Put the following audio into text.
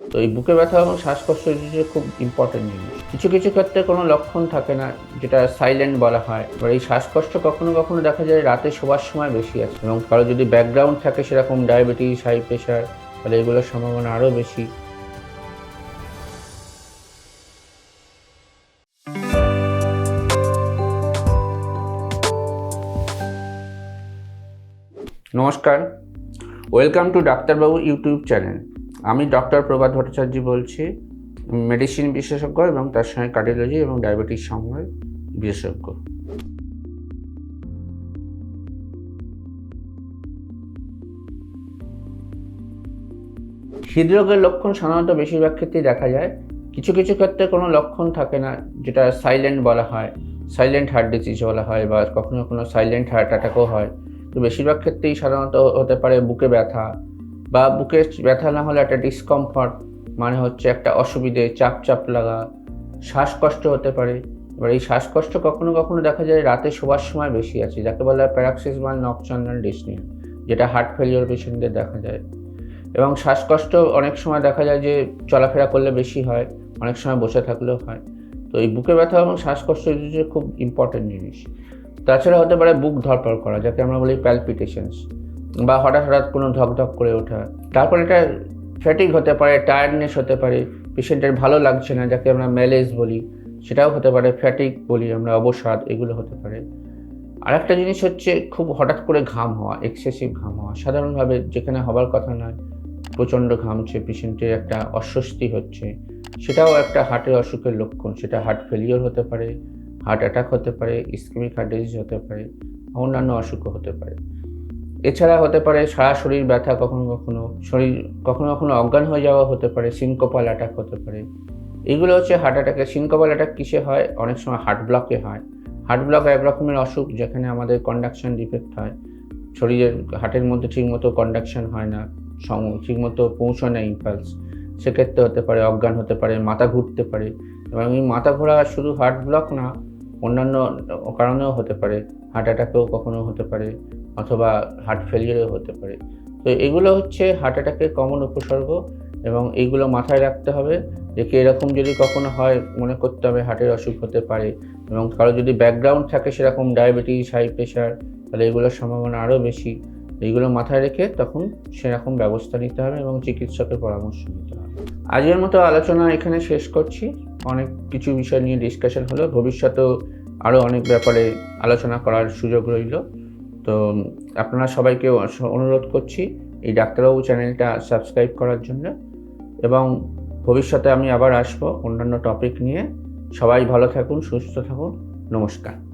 তো এই বুকে ব্যথা এবং শ্বাসকষ্ট খুব ইম্পর্টেন্ট জিনিস। কিছু কিছু ক্ষেত্রে কোনো লক্ষণ থাকে না যেটা সাইলেন্ট বলা হয়। এবার এই শ্বাসকষ্ট কখনো কখনো দেখা যায় রাতে শোবার সময় বেশি আছে এবং কারও যদি ব্যাকগ্রাউন্ড থাকে সেরকম ডায়াবেটিস হাই প্রেশার তাহলে এগুলোর সম্ভাবনা আরও বেশি। নমস্কার। ওয়েলকাম টু ডাক্তারবাবু ইউটিউব চ্যানেল। আমি ডক্টর প্রভাত ভট্টাচার্য বলছি, মেডিসিন বিশেষজ্ঞ এবং তার সঙ্গে কার্ডিওলজি এবং ডায়াবেটিস সঙ্গে বিশেষজ্ঞ। হৃদরোগের লক্ষণ সাধারণত বেশিরভাগ ক্ষেত্রেই দেখা যায়। কিছু কিছু ক্ষেত্রে কোনো লক্ষণ থাকে না, যেটা সাইলেন্ট বলা হয় সাইলেন্ট হার্ট ডিজিজ বলা হয় বা কখনো কখনো সাইলেন্ট হার্ট অ্যাটাকও হয়। তো বেশিরভাগ ক্ষেত্রেই সাধারণত হতে পারে বুকে ব্যথা বা বুকে ব্যথা না হলে একটা ডিসকমফর্ট মানে হচ্ছে একটা অসুবিধে, চাপ চাপ লাগা, শ্বাসকষ্ট হতে পারে। এবার এই শ্বাসকষ্ট কখনো কখনো দেখা যায় রাতে শোবার সময় বেশি আছে, যাকে বলা হয় প্যারাক্সিস বা নকচন্ডাল ডিসনিয়া যেটা হার্ট ফেলিওর পেশেন্টদের দেখা যায়। এবং শ্বাসকষ্ট অনেক সময় দেখা যায় যে চলাফেরা করলে বেশি হয়, অনেক সময় বসে থাকলেও হয়। তো এই বুকে ব্যথা এবং শ্বাসকষ্ট খুব ইম্পর্টেন্ট জিনিস। তাছাড়া হতে পারে বুক ধরপড় করা, যাকে আমরা বলি প্যালপিটেশনস বা হঠাৎ হঠাৎ কোনো ধকধক করে ওঠা। তারপর এটা ফ্যাটিক হতে পারে টায়ার্ডনেস হতে পারে পেশেন্টের ভালো লাগছে না, যাকে আমরা ম্যালেজ বলি, সেটাও হতে পারে ফ্যাটিক বলি আমরা, অবসাদ এগুলো হতে পারে। আরেকটা জিনিস হচ্ছে খুব হঠাৎ করে ঘাম হওয়া এক্সেসিভ ঘাম হওয়া। সাধারণভাবে যেখানে হবার কথা নয়, প্রচণ্ড ঘামছে পেশেন্টের একটা অস্বস্তি হচ্ছে। সেটাও একটা হার্টের অসুখের লক্ষণ। সেটা হার্ট ফেলিওর হতে পারে হার্ট অ্যাটাক হতে পারে ইসকেমিক হার্ট ডিজিজ হতে পারে, অন্যান্য অসুখও হতে পারে। এছাড়া হতে পারে সারা শরীর ব্যথা, কখনো কখনো শরীর, কখনো কখনো অজ্ঞান হয়ে যাওয়া হতে পারে সিনকোপাল অ্যাটাক হতে পারে। এগুলো হচ্ছে হার্ট অ্যাটাকের সিনকোপাল অ্যাটাক কিসে হয়? অনেক সময় হার্ট ব্লকে হয়। হার্ট ব্লক এক রকমের অসুখ যেখানে আমাদের কন্ডাকশন ডিফেক্ট হয়। শরীরের হার্টের মধ্যে ঠিকমতো কন্ডাকশন হয় না, সম- ঠিকমতো পৌঁছয় না ইম্পালস সেক্ষেত্রে হতে পারে, অজ্ঞান হতে পারে, মাথা ঘুরতে পারে। এবং এই মাথা ঘোরা শুধু হার্ট ব্লক না অন্যান্য কারণেও হতে পারে হার্ট অ্যাটাকেও কখনো হতে পারে, অথবা হার্ট ফেলিয়ারেও হতে পারে। তো এগুলো হচ্ছে হার্ট অ্যাটাকের কমন উপসর্গ এবং এইগুলো মাথায় রাখতে হবে যে কি এরকম যদি কখনো হয়, মনে করতে হবে হার্টের অসুখ হতে পারে এবং কারও যদি ব্যাকগ্রাউন্ড থাকে সেরকম ডায়াবেটিস হাই প্রেশার তাহলে এগুলোর সম্ভাবনা আরও বেশি। এইগুলো মাথায় রেখে তখন সেরকম ব্যবস্থা নিতে হবে এবং চিকিৎসকের পরামর্শ নিতে হবে। আজকের মতো আলোচনা এখানে শেষ করছি। অনেক কিছু বিষয় নিয়ে ডিসকাশন হলো। ভবিষ্যতেও আরও অনেক ব্যাপারে আলোচনা করার সুযোগ রইল। তো আপনারা সবাইকে অনুরোধ করছি, এই ডাক্তারবাবু চ্যানেলটা সাবস্ক্রাইব করার জন্য। এবং ভবিষ্যতে আমি আবার আসব অন্যান্য টপিক নিয়ে। সবাই ভালো থাকুন, সুস্থ থাকুন। নমস্কার।